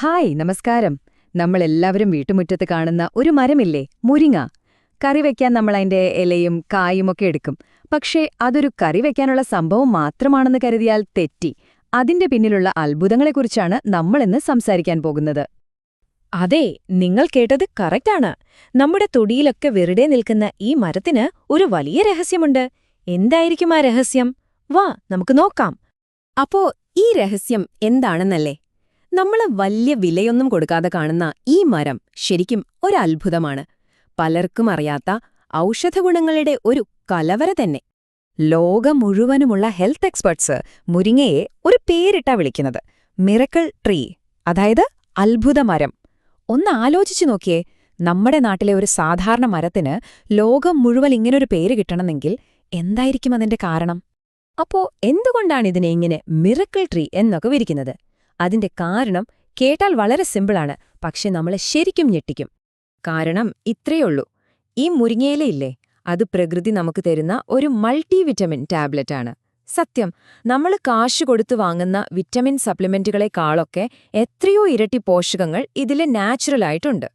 Hi നമസ്കാരം. നമ്മളെല്ലാവരും വീട്ടുമുറ്റത്ത് കാണുന്ന ഒരു മരമില്ലേ? മുരിങ്ങ. കറി വയ്ക്കാൻ നമ്മൾ അതിന്റെ ഇലയും കായുമൊക്കെ എടുക്കും. പക്ഷേ അതൊരു കറി വയ്ക്കാനുള്ള സംഭവം മാത്രമാണെന്ന് കരുതിയാൽ തെറ്റി. അതിന്റെ പിന്നിലുള്ള അത്ഭുതങ്ങളെക്കുറിച്ചാണ് നമ്മളിന്ന് സംസാരിക്കാൻ പോകുന്നത്. അതെ നിങ്ങൾ കേട്ടത് കറക്റ്റാണ്. നമ്മുടെ തൊടിയിലൊക്കെ വെറുതെ നിൽക്കുന്ന ഈ മരത്തിന് ഒരു വലിയ രഹസ്യമുണ്ട്. എന്തായിരിക്കും ആ രഹസ്യം? വാ നമുക്ക് നോക്കാം. അപ്പോ ഈ രഹസ്യം എന്താണെന്നല്ലേ? നമ്മൾ വലിയ വിലയൊന്നും കൊടുക്കാതെ കാണുന്ന ഈ മരം ശരിക്കും ഒരത്ഭുതമാണ്. പലർക്കും അറിയാത്ത ഔഷധഗുണങ്ങളുടെ ഒരു കലവര തന്നെ. ലോകം മുഴുവനുമുള്ള ഹെൽത്ത് എക്സ്പെർട്സ് മുരിങ്ങയെ ഒരു പേരിട്ടാ വിളിക്കുന്നത്. മിറക്കിൾ ട്രീ അതായത് അത്ഭുത മരം. ഒന്ന് ആലോചിച്ചു നോക്കിയേ നമ്മുടെ നാട്ടിലെ ഒരു സാധാരണ മരത്തിന് ലോകം മുഴുവൻ ഇങ്ങനൊരു പേര് കിട്ടണമെങ്കിൽ എന്തായിരിക്കും അതിന്റെ കാരണം? അപ്പോ എന്തുകൊണ്ടാണ് ഇതിനെ ഇങ്ങനെ മിറക്കിൾ ട്രീ എന്നൊക്കെ വിരിക്കുന്നത്? അതിന്റെ കാരണം കേട്ടാൽ വളരെ സിമ്പിളാണ് പക്ഷെ നമ്മളെ ശരിക്കും ഞെട്ടിക്കും. കാരണം ഇത്രയുള്ളൂ ഈ മുരിങ്ങയിലയില്ലേ അത് പ്രകൃതി നമുക്ക് തരുന്ന ഒരു മൾട്ടി വിറ്റമിൻ ടാബ്ലറ്റ് ആണ്. സത്യം നമ്മൾ കാശ് കൊടുത്തു വാങ്ങുന്ന വിറ്റമിൻ സപ്ലിമെന്റുകളെക്കാളൊക്കെ എത്രയോ ഇരട്ടി പോഷകങ്ങൾ ഇതിൽ നാച്ചുറലായിട്ടുണ്ട്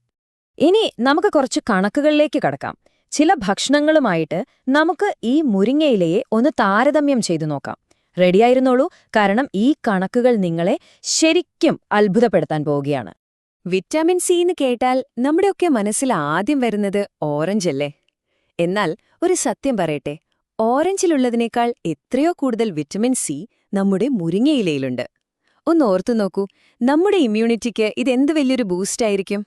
ഇനി നമുക്ക് കുറച്ച് കണക്കുകളിലേക്ക് കടക്കാം. ചില ഭക്ഷണങ്ങളുമായിട്ട് നമുക്ക് ഈ മുരിങ്ങയിലയെ ഒന്ന് താരതമ്യം ചെയ്തു നോക്കാം. റെഡിയായിരുന്നോളൂ. കാരണം ഈ കണക്കുകൾ നിങ്ങളെ ശരിക്കും അത്ഭുതപ്പെടുത്താൻ പോവുകയാണ്. വിറ്റാമിൻ സി എന്ന് കേട്ടാൽ നമ്മുടെയൊക്കെ മനസ്സിൽ ആദ്യം വരുന്നത് ഓറഞ്ച് അല്ലേ? എന്നാൽ ഒരു സത്യം പറയട്ടെ. ഓറഞ്ചിലുള്ളതിനേക്കാൾ എത്രയോ കൂടുതൽ വിറ്റമിൻ സി നമ്മുടെ മുരിങ്ങയിലയിലുണ്ട്. ഒന്ന് ഓർത്തു നോക്കൂ. നമ്മുടെ ഇമ്മ്യൂണിറ്റിക്ക് ഇതെന്ത് വലിയൊരു ബൂസ്റ്റായിരിക്കും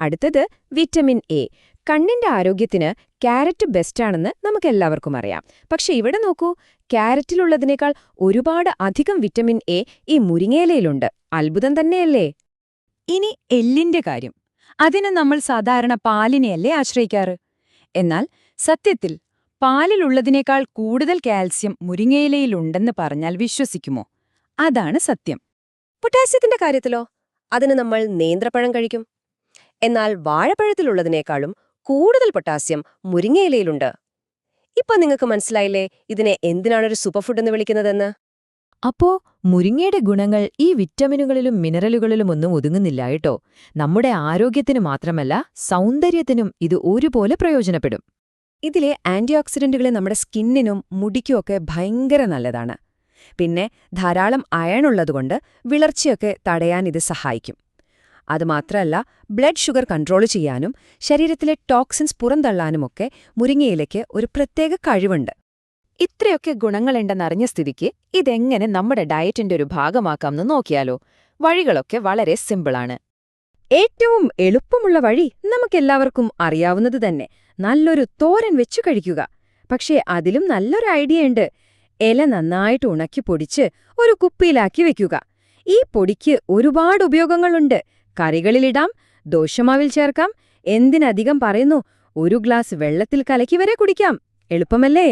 അടുത്തത് വിറ്റമിൻ എ. കണ്ണിന്റെ ആരോഗ്യത്തിന് ക്യാരറ്റ് ബെസ്റ്റാണെന്ന് നമുക്കെല്ലാവർക്കും അറിയാം. പക്ഷെ ഇവിടെ നോക്കൂ ക്യാരറ്റിലുള്ളതിനേക്കാൾ ഒരുപാട് അധികം വിറ്റമിൻ എ ഈ മുരിങ്ങയിലയിലുണ്ട്. അത്ഭുതം തന്നെയല്ലേ? ഇനി എല്ലിന്റെ കാര്യം. അതിന് നമ്മൾ സാധാരണ പാലിനെയല്ലേ ആശ്രയിക്കാറ്? എന്നാൽ സത്യത്തിൽ പാലിലുള്ളതിനേക്കാൾ കൂടുതൽ കാൽസ്യം മുരിങ്ങയിലയിലുണ്ടെന്ന് പറഞ്ഞാൽ വിശ്വസിക്കുമോ? അതാണ് സത്യം. പൊട്ടാസ്യത്തിന്റെ കാര്യത്തിലോ? അതിന് നമ്മൾ നേന്ത്രപ്പഴം കഴിക്കും. എന്നാൽ വാഴപ്പഴത്തിലുള്ളതിനേക്കാളും കൂടുതൽ പൊട്ടാസ്യം മുരിങ്ങയിലയിലുണ്ട്. ഇപ്പൊ നിങ്ങൾക്ക് മനസ്സിലായില്ലേ ഇതിനെ എന്തിനാണൊരു സൂപ്പർ ഫുഡ് എന്ന് വിളിക്കുന്നതെന്ന്? അപ്പോ മുരിങ്ങയുടെ ഗുണങ്ങൾ ഈ വിറ്റമിനുകളിലും മിനറലുകളിലും ഒന്നും ഒതുങ്ങുന്നില്ല കേട്ടോ. നമ്മുടെ ആരോഗ്യത്തിന് മാത്രമല്ല സൗന്ദര്യത്തിനും ഇത് ഒരുപോലെ പ്രയോജനപ്പെടും. ഇതിലെ ആന്റിഓക്സിഡന്റുകളെ നമ്മുടെ സ്കിന്നിനും മുടിക്കുമൊക്കെ ഭയങ്കര നല്ലതാണ്. പിന്നെ ധാരാളം അയൺ ഉള്ളതുകൊണ്ട് വിളർച്ചയൊക്കെ തടയാൻ ഇത് സഹായിക്കും. അതുമാത്രമല്ല ബ്ലഡ് ഷുഗർ കൺട്രോൾ ചെയ്യാനും ശരീരത്തിലെ ടോക്സിൻസ് പുറന്തള്ളാനുമൊക്കെ മുരിങ്ങയിലയ്ക്ക് ഒരു പ്രത്യേക കഴിവുണ്ട്. ഇത്രയൊക്കെ ഗുണങ്ങളുണ്ടെന്നറിഞ്ഞ സ്ഥിതിക്ക് ഇതെങ്ങനെ നമ്മുടെ ഡയറ്റിന്റെ ഒരു ഭാഗമാക്കാമെന്ന് നോക്കിയാലോ? വഴികളൊക്കെ വളരെ സിമ്പിളാണ് ഏറ്റവും എളുപ്പമുള്ള വഴി നമുക്കെല്ലാവർക്കും അറിയാവുന്നത് തന്നെ നല്ലൊരു തോരൻ വെച്ചു കഴിക്കുക. പക്ഷേ അതിലും നല്ലൊരു ഐഡിയ ഉണ്ട് ഇല നന്നായിട്ട് ഉണക്കി പൊടിച്ച് ഒരു കുപ്പിയിലാക്കി വെക്കുക. ഈ പൊടിക്ക് ഒരുപാട് ഉപയോഗങ്ങളുണ്ട്. കറികളിലിടാം ദോശമാവിൽ ചേർക്കാം എന്തിനധികം പറയുന്നു ഒരു ഗ്ലാസ് വെള്ളത്തിൽ കലക്കി വരെ കുടിക്കാം. എളുപ്പമല്ലേ?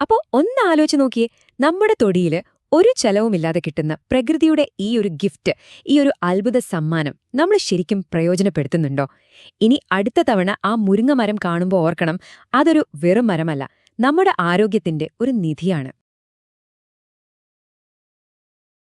അപ്പോ ഒന്ന് ആലോചിച്ച് നോക്കിയേ നമ്മുടെ തൊടിയിൽ ഒരു ചെലവുമില്ലാതെ കിട്ടുന്ന പ്രകൃതിയുടെ ഈ ഒരു ഗിഫ്റ്റ് ഈ ഒരു അത്ഭുത സമ്മാനം നമ്മൾ ശരിക്കും പ്രയോജനപ്പെടുത്തുന്നുണ്ടോ? ഇനി അടുത്ത തവണ ആ മുരിങ്ങ മരം കാണുമ്പോൾ ഓർക്കണം അതൊരു വെറും മരമല്ല നമ്മുടെ ആരോഗ്യത്തിന്റെ ഒരു നിധിയാണ്.